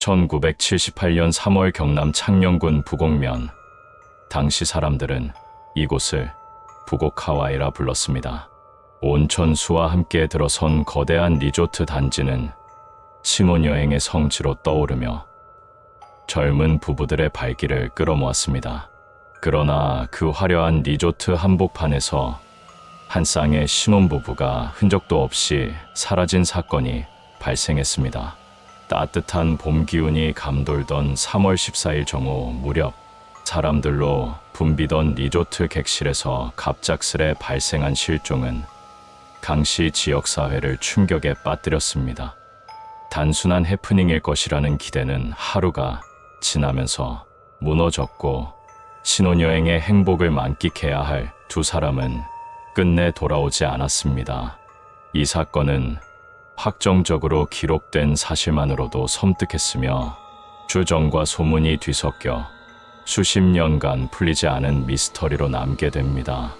1978년 3월 경남 창녕군 부곡면. 당시 사람들은 이곳을 부곡 하와이라 불렀습니다. 온천수와 함께 들어선 거대한 리조트 단지는 신혼여행의 성지로 떠오르며 젊은 부부들의 발길을 끌어모았습니다. 그러나 그 화려한 리조트 한복판에서 한 쌍의 신혼부부가 흔적도 없이 사라진 사건이 발생했습니다. 따뜻한 봄 기운이 감돌던 3월 14일 정오 무렵 사람들로 붐비던 리조트 객실에서 갑작스레 발생한 실종은 강시 지역사회를 충격에 빠뜨렸습니다. 단순한 해프닝일 것이라는 기대는 하루가 지나면서 무너졌고 신혼여행의 행복을 만끽해야 할 두 사람은 끝내 돌아오지 않았습니다. 이 사건은 확정적으로 기록된 사실만으로도 섬뜩했으며 주정과 소문이 뒤섞여 수십 년간 풀리지 않은 미스터리로 남게 됩니다.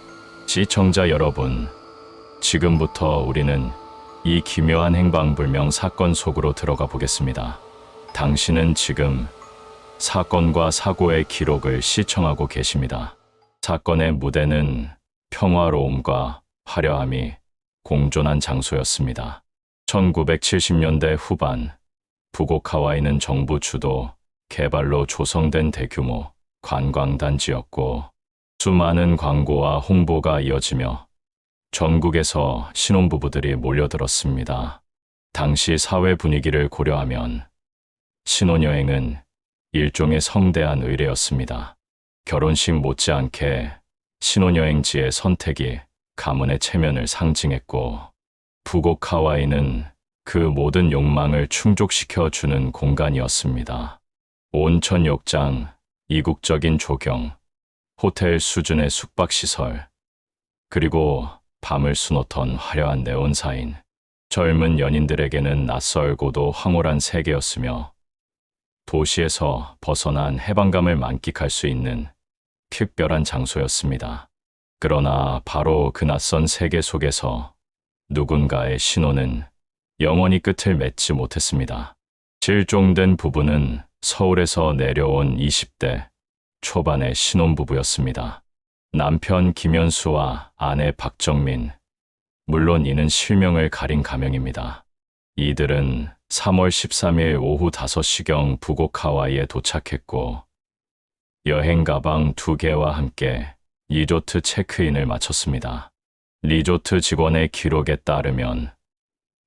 시청자 여러분, 지금부터 우리는 이 기묘한 행방불명 사건 속으로 들어가 보겠습니다. 당신은 지금 사건과 사고의 기록을 시청하고 계십니다. 사건의 무대는 평화로움과 화려함이 공존한 장소였습니다. 1970년대 후반 부곡 하와이는 정부 주도 개발로 조성된 대규모 관광단지였고 수많은 광고와 홍보가 이어지며 전국에서 신혼부부들이 몰려들었습니다. 당시 사회 분위기를 고려하면 신혼여행은 일종의 성대한 의례였습니다. 결혼식 못지않게 신혼여행지의 선택이 가문의 체면을 상징했고 부곡 하와이는 그 모든 욕망을 충족시켜 주는 공간이었습니다. 온천 욕장, 이국적인 조경, 호텔 수준의 숙박시설, 그리고 밤을 수놓던 화려한 네온사인, 젊은 연인들에게는 낯설고도 황홀한 세계였으며 도시에서 벗어난 해방감을 만끽할 수 있는 특별한 장소였습니다. 그러나 바로 그 낯선 세계 속에서 누군가의 신호는 영원히 끝을 맺지 못했습니다. 실종된 부부는 서울에서 내려온 20대 초반의 신혼부부였습니다. 남편 김현수와 아내 박정민, 물론 이는 실명을 가린 가명입니다. 이들은 3월 13일 오후 5시경 부곡 하와이에 도착했고 여행 가방 두 개와 함께 리조트 체크인을 마쳤습니다. 리조트 직원의 기록에 따르면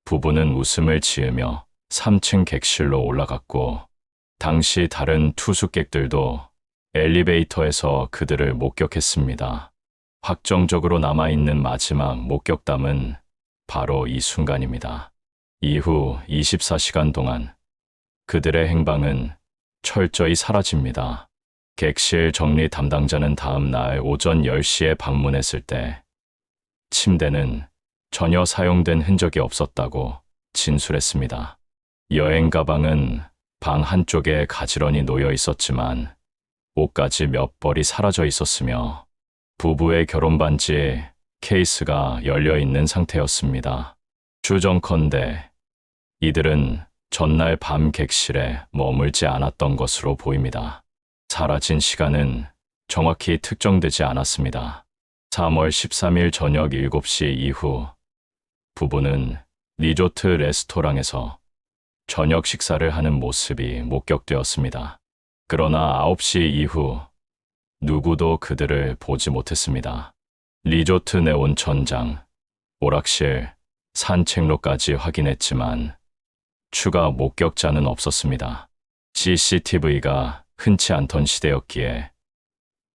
부부는 웃음을 지으며 3층 객실로 올라갔고 당시 다른 투숙객들도 엘리베이터에서 그들을 목격했습니다. 확정적으로 남아있는 마지막 목격담은 바로 이 순간입니다. 이후 24시간 동안 그들의 행방은 철저히 사라집니다. 객실 정리 담당자는 다음 날 오전 10시에 방문했을 때 침대는 전혀 사용된 흔적이 없었다고 진술했습니다. 여행 가방은 방 한쪽에 가지런히 놓여 있었지만 옷까지 몇 벌이 사라져 있었으며 부부의 결혼 반지 케이스가 열려 있는 상태였습니다. 주정컨대 이들은 전날 밤 객실에 머물지 않았던 것으로 보입니다. 사라진 시간은 정확히 특정되지 않았습니다. 3월 13일 저녁 7시 이후 부부는 리조트 레스토랑에서 저녁 식사를 하는 모습이 목격되었습니다. 그러나 9시 이후 누구도 그들을 보지 못했습니다. 리조트 내 온천장, 오락실, 산책로까지 확인했지만 추가 목격자는 없었습니다. CCTV가 흔치 않던 시대였기에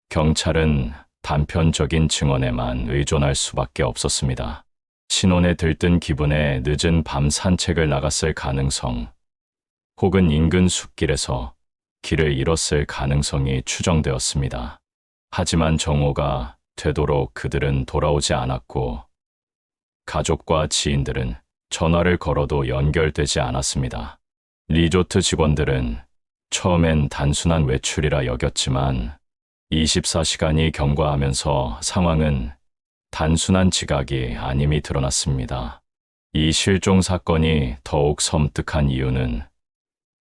경찰은 단편적인 증언에만 의존할 수밖에 없었습니다. 신혼에 들뜬 기분에 늦은 밤 산책을 나갔을 가능성, 혹은 인근 숲길에서 길을 잃었을 가능성이 추정되었습니다. 하지만 정오가 되도록 그들은 돌아오지 않았고, 가족과 지인들은 전화를 걸어도 연결되지 않았습니다. 리조트 직원들은 처음엔 단순한 외출이라 여겼지만 24시간이 경과하면서 상황은 단순한 지각이 아님이 드러났습니다. 이 실종 사건이 더욱 섬뜩한 이유는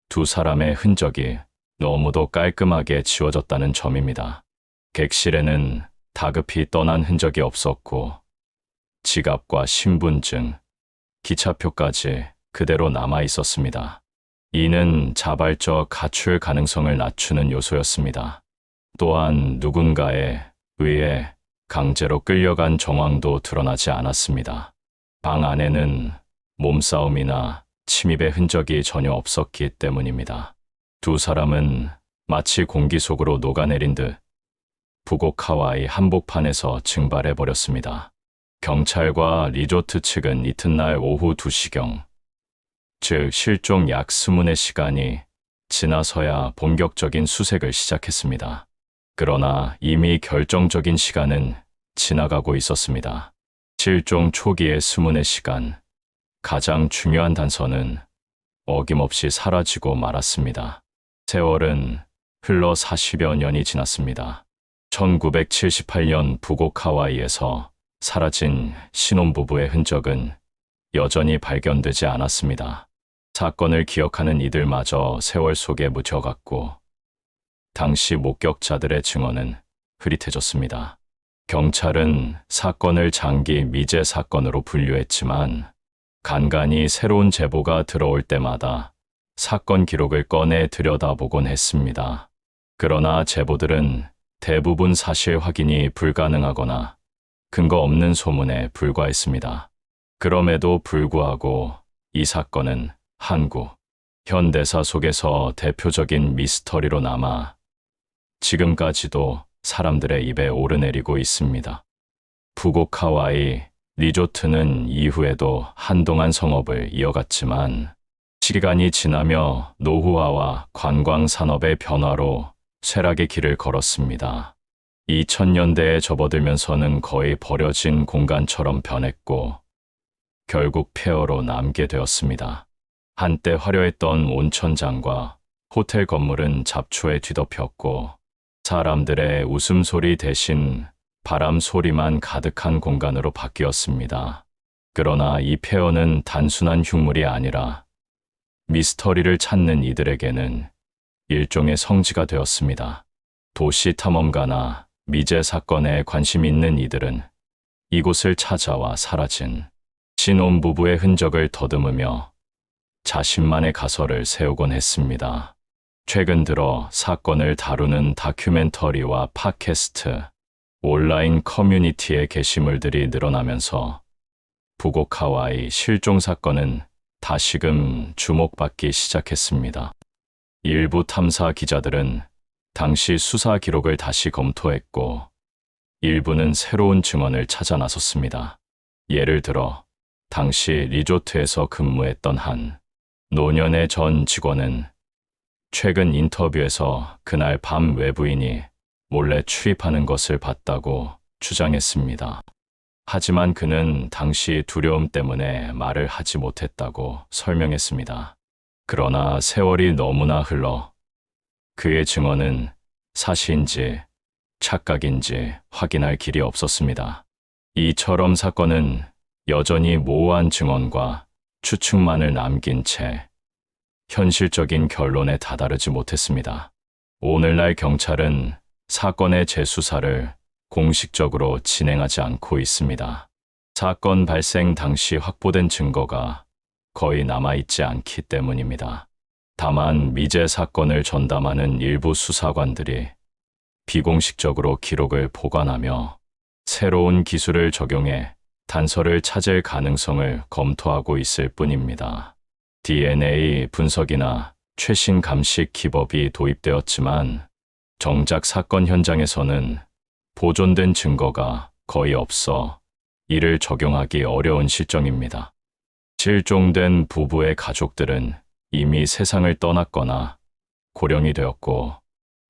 두 사람의 흔적이 너무도 깔끔하게 지워졌다는 점입니다. 객실에는 다급히 떠난 흔적이 없었고 지갑과 신분증, 기차표까지 그대로 남아 있었습니다. 이는 자발적 가출 가능성을 낮추는 요소였습니다. 또한 누군가에 의해 강제로 끌려간 정황도 드러나지 않았습니다. 방 안에는 몸싸움이나 침입의 흔적이 전혀 없었기 때문입니다. 두 사람은 마치 공기 속으로 녹아내린 듯 부곡 하와이 한복판에서 증발해 버렸습니다. 경찰과 리조트 측은 이튿날 오후 2시경, 즉 실종 약 20의 시간이 지나서야 본격적인 수색을 시작했습니다. 그러나 이미 결정적인 시간은 지나가고 있었습니다. 실종 초기의 20의 시간, 가장 중요한 단서는 어김없이 사라지고 말았습니다. 세월은 흘러 40여 년이 지났습니다. 1978년 부곡 하와이에서 사라진 신혼부부의 흔적은 여전히 발견되지 않았습니다. 사건을 기억하는 이들마저 세월 속에 묻혀갔고, 당시 목격자들의 증언은 흐릿해졌습니다. 경찰은 사건을 장기 미제 사건으로 분류했지만, 간간히 새로운 제보가 들어올 때마다 사건 기록을 꺼내 들여다보곤 했습니다. 그러나 제보들은 대부분 사실 확인이 불가능하거나 근거 없는 소문에 불과했습니다. 그럼에도 불구하고 이 사건은 한국 현대사 속에서 대표적인 미스터리로 남아 지금까지도 사람들의 입에 오르내리고 있습니다. 부곡 하와이 리조트는 이후에도 한동안 성업을 이어갔지만 시간이 지나며 노후화와 관광 산업의 변화로 쇠락의 길을 걸었습니다. 2000년대에 접어들면서는 거의 버려진 공간처럼 변했고 결국 폐허로 남게 되었습니다. 한때 화려했던 온천장과 호텔 건물은 잡초에 뒤덮였고 사람들의 웃음소리 대신 바람 소리만 가득한 공간으로 바뀌었습니다. 그러나 이 폐허는 단순한 흉물이 아니라 미스터리를 찾는 이들에게는 일종의 성지가 되었습니다. 도시 탐험가나 미제 사건에 관심 있는 이들은 이곳을 찾아와 사라진 신혼부부의 흔적을 더듬으며 자신만의 가설을 세우곤 했습니다. 최근 들어 사건을 다루는 다큐멘터리와 팟캐스트, 온라인 커뮤니티의 게시물들이 늘어나면서 부곡 하와이 실종 사건은 다시금 주목받기 시작했습니다. 일부 탐사 기자들은 당시 수사 기록을 다시 검토했고 일부는 새로운 증언을 찾아 나섰습니다. 예를 들어 당시 리조트에서 근무했던 한 노년의 전 직원은 최근 인터뷰에서 그날 밤 외부인이 몰래 출입하는 것을 봤다고 주장했습니다. 하지만 그는 당시 두려움 때문에 말을 하지 못했다고 설명했습니다. 그러나 세월이 너무나 흘러 그의 증언은 사실인지 착각인지 확인할 길이 없었습니다. 이처럼 사건은 여전히 모호한 증언과 추측만을 남긴 채 현실적인 결론에 다다르지 못했습니다. 오늘날 경찰은 사건의 재수사를 공식적으로 진행하지 않고 있습니다. 사건 발생 당시 확보된 증거가 거의 남아있지 않기 때문입니다. 다만 미제 사건을 전담하는 일부 수사관들이 비공식적으로 기록을 보관하며 새로운 기술을 적용해 단서를 찾을 가능성을 검토하고 있을 뿐입니다. DNA 분석이나 최신 감식 기법이 도입되었지만 정작 사건 현장에서는 보존된 증거가 거의 없어 이를 적용하기 어려운 실정입니다. 실종된 부부의 가족들은 이미 세상을 떠났거나 고령이 되었고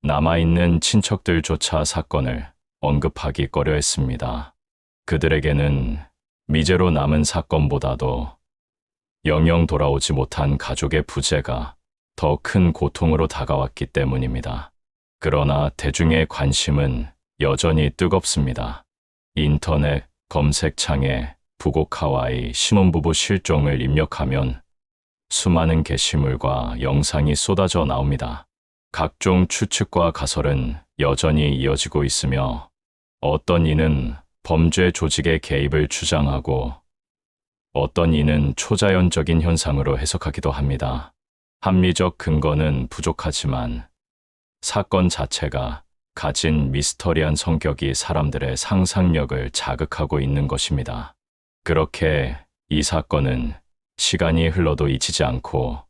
남아있는 친척들조차 사건을 언급하기 꺼려 했습니다. 그들에게는 미제로 남은 사건보다도 영영 돌아오지 못한 가족의 부재가 더 큰 고통으로 다가왔기 때문입니다. 그러나 대중의 관심은 여전히 뜨겁습니다. 인터넷 검색창에 부곡 하와이 신혼부부 실종을 입력하면 수많은 게시물과 영상이 쏟아져 나옵니다. 각종 추측과 가설은 여전히 이어지고 있으며 어떤 이는 범죄 조직의 개입을 주장하고 어떤 이는 초자연적인 현상으로 해석하기도 합니다. 합리적 근거는 부족하지만 사건 자체가 가진 미스터리한 성격이 사람들의 상상력을 자극하고 있는 것입니다. 그렇게 이 사건은 시간이 흘러도 잊히지 않고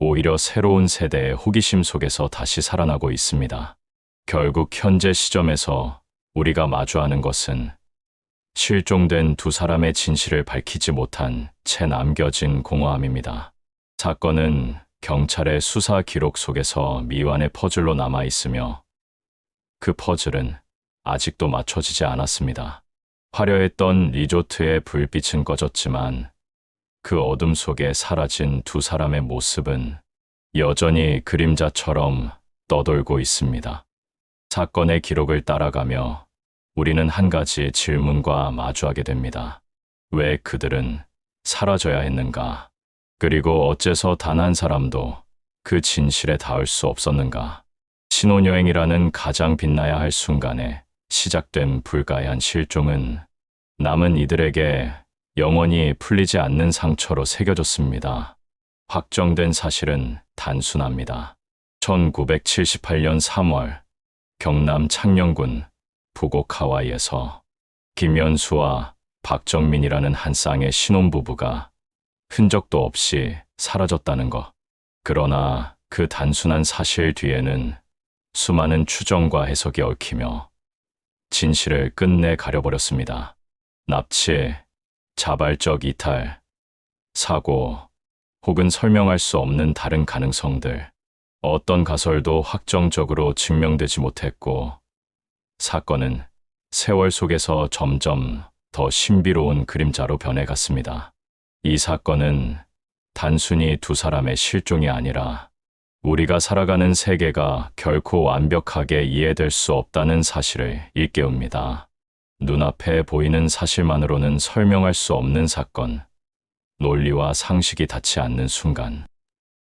오히려 새로운 세대의 호기심 속에서 다시 살아나고 있습니다. 결국 현재 시점에서 우리가 마주하는 것은 실종된 두 사람의 진실을 밝히지 못한 채 남겨진 공허함입니다. 사건은 경찰의 수사 기록 속에서 미완의 퍼즐로 남아 있으며 그 퍼즐은 아직도 맞춰지지 않았습니다. 화려했던 리조트의 불빛은 꺼졌지만 그 어둠 속에 사라진 두 사람의 모습은 여전히 그림자처럼 떠돌고 있습니다. 사건의 기록을 따라가며 우리는 한 가지 질문과 마주하게 됩니다. 왜 그들은 사라져야 했는가? 그리고 어째서 단 한 사람도 그 진실에 닿을 수 없었는가? 신혼여행이라는 가장 빛나야 할 순간에 시작된 불가한 실종은 남은 이들에게 영원히 풀리지 않는 상처로 새겨졌습니다. 확정된 사실은 단순합니다. 1978년 3월 경남 창녕군 부곡 하와이에서 김연수와 박정민이라는 한 쌍의 신혼부부가 흔적도 없이 사라졌다는 것. 그러나 그 단순한 사실 뒤에는 수많은 추정과 해석이 얽히며 진실을 끝내 가려버렸습니다. 납치, 자발적 이탈, 사고, 혹은 설명할 수 없는 다른 가능성들. 어떤 가설도 확정적으로 증명되지 못했고, 사건은 세월 속에서 점점 더 신비로운 그림자로 변해갔습니다. 이 사건은 단순히 두 사람의 실종이 아니라 우리가 살아가는 세계가 결코 완벽하게 이해될 수 없다는 사실을 일깨웁니다. 눈앞에 보이는 사실만으로는 설명할 수 없는 사건, 논리와 상식이 닿지 않는 순간,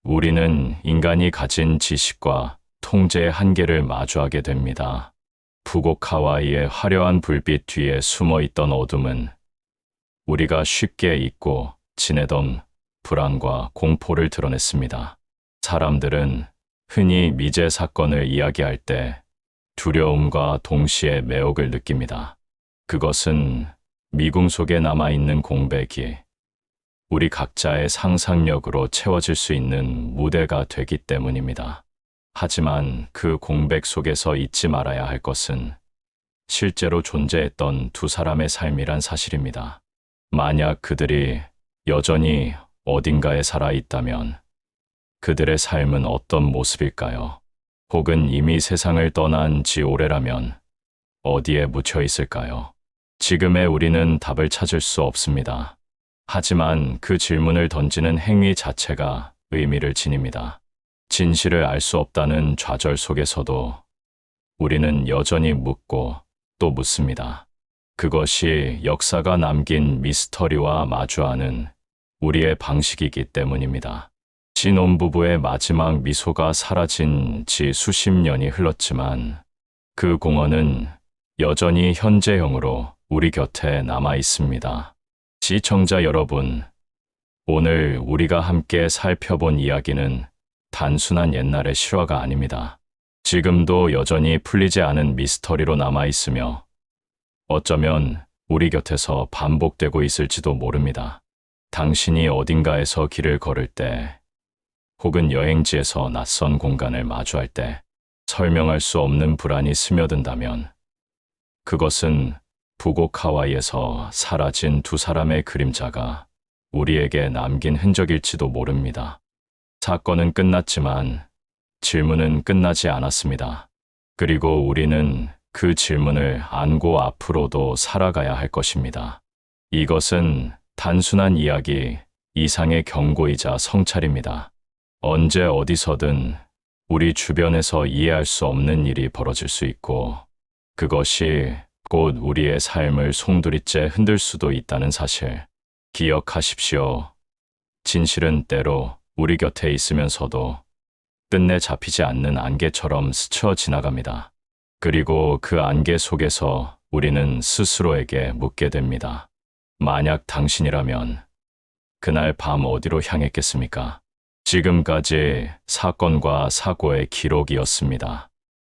우리는 인간이 가진 지식과 통제의 한계를 마주하게 됩니다. 부곡 하와이의 화려한 불빛 뒤에 숨어 있던 어둠은 우리가 쉽게 잊고 지내던 불안과 공포를 드러냈습니다. 사람들은 흔히 미제 사건을 이야기할 때 두려움과 동시에 매혹을 느낍니다. 그것은 미궁 속에 남아있는 공백이 우리 각자의 상상력으로 채워질 수 있는 무대가 되기 때문입니다. 하지만 그 공백 속에서 잊지 말아야 할 것은 실제로 존재했던 두 사람의 삶이란 사실입니다. 만약 그들이 여전히 어딘가에 살아 있다면 그들의 삶은 어떤 모습일까요? 혹은 이미 세상을 떠난 지 오래라면 어디에 묻혀 있을까요? 지금의 우리는 답을 찾을 수 없습니다. 하지만 그 질문을 던지는 행위 자체가 의미를 지닙니다. 진실을 알 수 없다는 좌절 속에서도 우리는 여전히 묻고 또 묻습니다. 그것이 역사가 남긴 미스터리와 마주하는 우리의 방식이기 때문입니다. 신혼부부의 마지막 미소가 사라진 지 수십 년이 흘렀지만 그 공원은 여전히 현재형으로 우리 곁에 남아 있습니다. 시청자 여러분, 오늘 우리가 함께 살펴본 이야기는 단순한 옛날의 실화가 아닙니다. 지금도 여전히 풀리지 않은 미스터리로 남아 있으며 어쩌면 우리 곁에서 반복되고 있을지도 모릅니다. 당신이 어딘가에서 길을 걸을 때 혹은 여행지에서 낯선 공간을 마주할 때 설명할 수 없는 불안이 스며든다면 그것은 부곡 하와이에서 사라진 두 사람의 그림자가 우리에게 남긴 흔적일지도 모릅니다. 사건은 끝났지만 질문은 끝나지 않았습니다. 그리고 우리는 그 질문을 안고 앞으로도 살아가야 할 것입니다. 이것은 단순한 이야기 이상의 경고이자 성찰입니다. 언제 어디서든 우리 주변에서 이해할 수 없는 일이 벌어질 수 있고 그것이 곧 우리의 삶을 송두리째 흔들 수도 있다는 사실 기억하십시오. 진실은 때로 우리 곁에 있으면서도 끝내 잡히지 않는 안개처럼 스쳐 지나갑니다. 그리고 그 안개 속에서 우리는 스스로에게 묻게 됩니다. 만약 당신이라면 그날 밤 어디로 향했겠습니까? 지금까지 사건과 사고의 기록이었습니다.